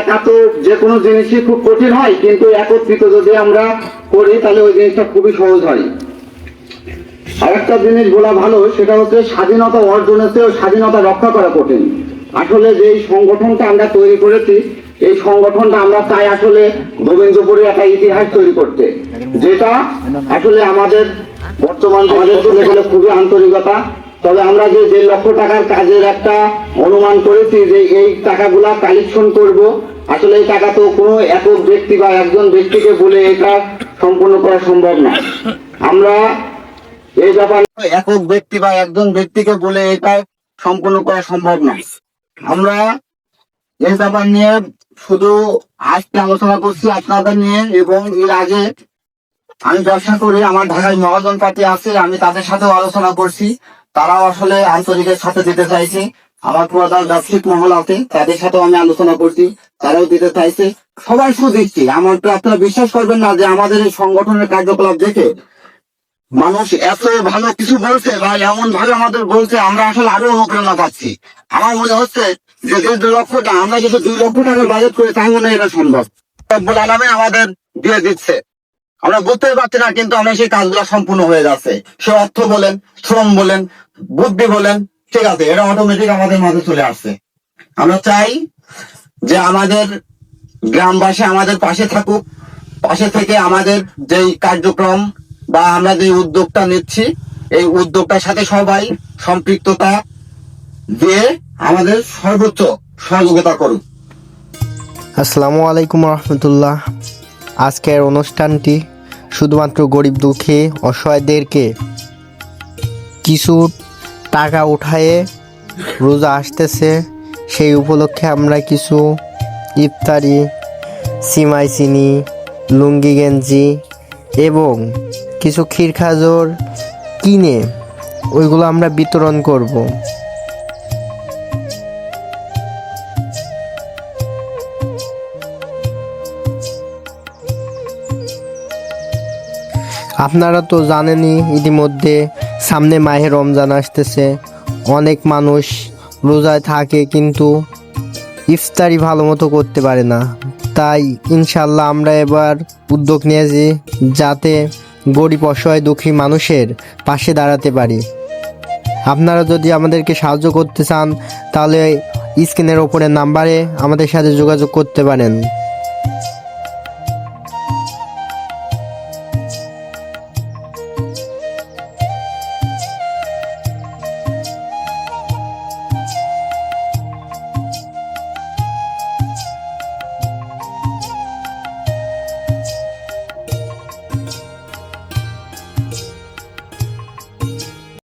একা তো যে কোনো জিনিসই খুব কঠিন হয়, কিন্তু একত্রিত যদি আমরা করি, তাহলে ওই জিনিসটা খুবই সহজ হয়। আরেকটা জিনিস বলা ভালো, সেটা হচ্ছে স্বাধীনতা অর্জনের চেয়েও স্বাধীনতা রক্ষা করা কঠিন। আসলে যে সংগঠনটা আমরা তৈরি করেছি এই সংগঠনটা আমরা চাই আসলে গোবিন্দপুরে একটা ইতিহাস তৈরি করতে। যেটা আসলে আমাদের বর্তমান গেলে খুবই আন্তরিকতা। তবে আমরা যে যে লক্ষ টাকার কাজের একটা অনুমান করেছি যে এই টাকাগুলা কালেকশন করব, আসলে এই টাকা তো কোনো একক ব্যক্তি বা একজন ব্যক্তিকে বলে এটা সম্পূর্ণ করা সম্ভব না। আমরা এই ব্যাপার একক ব্যক্তি বা একজন ব্যক্তিকে বলে এটা সম্পূর্ণ করা সম্ভব না। আমরা এই ব্যাপার নিয়ে শুধু আজকে আলোচনা করছি আপনাদের নিয়ে এবং এর আগে আমি ব্যবসা করি আমার ঢাকায় মহাজন পার্টি আছে, আমি তাদের সাথেও আলোচনা করছি। তারাও আসলে আন্তরিকের সাথে দিতে চাইছে। আমার প্রধান ব্যবসায়িক মহল আছে, তাদের সাথেও আমি আলোচনা করছি, তারাও দিতে চাইছে। সবাই শুধু দিচ্ছি আমার তো আপনারা বিশ্বাস করবেন না যে আমাদের এই সংগঠনের কার্যকলাপ দেখে মানুষ এত ভালো কিছু বলছে বা এমন ভাবে আমাদের বলছে, আমরা আসলে আরও অনুপ্রেরণা পাচ্ছি। আমার মনে হচ্ছে যে দুই লক্ষ টাকা, আমরা যদি দুই লক্ষ টাকার বাজেট করি তাই মনে হয় এটা সম্ভব। রব্বুল আলামিন আমাদের দিয়ে দিচ্ছে। আমরা বুঝতেই পারছি না, কিন্তু আমরা সেই কাজগুলো সম্পূর্ণ হয়ে যাচ্ছে। সে অর্থ বলেন, শ্রম বলেন, বুদ্ধি বলেন, ঠিক আছে, এটা অটোমেটিক আমাদের মাঝে চলে আসছে। আমরা চাই যে আমাদের গ্রামবাসী আমাদের পাশে থাকুক, পাশে থেকে আমাদের যেই কার্যক্রম বা আমরা যে উদ্যোগটা নিচ্ছি, এই উদ্যোগটার সাথে সবাই সম্পৃক্ততা দিয়ে আমাদের সর্বোচ্চ সহযোগিতা আসসালামু আলাইকুম রহমতুল্লাহ। আজকের অনুষ্ঠানটি শুধুমাত্র গরিব দুঃখী অসহায়দেরকে কিছু টাকা উঠায়ে রোজা আসতেছে, সেই উপলক্ষে আমরা কিছু ইফতারি, সিমাই চিনি, লুঙ্গি, গেঞ্জি এবং কিছু ক্ষীর খাজর কিনে ওইগুলো আমরা বিতরণ করব। আপনারা তো জানেনই, ইতিমধ্যে সামনে মাহে রমজান আসতেছে। অনেক মানুষ রোজায় থাকে কিন্তু ইফতারি ভালো মতো করতে পারে না। তাই ইনশাল্লাহ আমরা এবার উদ্যোগ নিয়েছি যাতে গরিব, অসহায়, দুঃখী মানুষের পাশে দাঁড়াতে পারি। আপনারা যদি আমাদেরকে সাহায্য করতে চান, তাহলে স্ক্রিনের ওপরের নাম্বারে আমাদের সাথে যোগাযোগ করতে পারেন।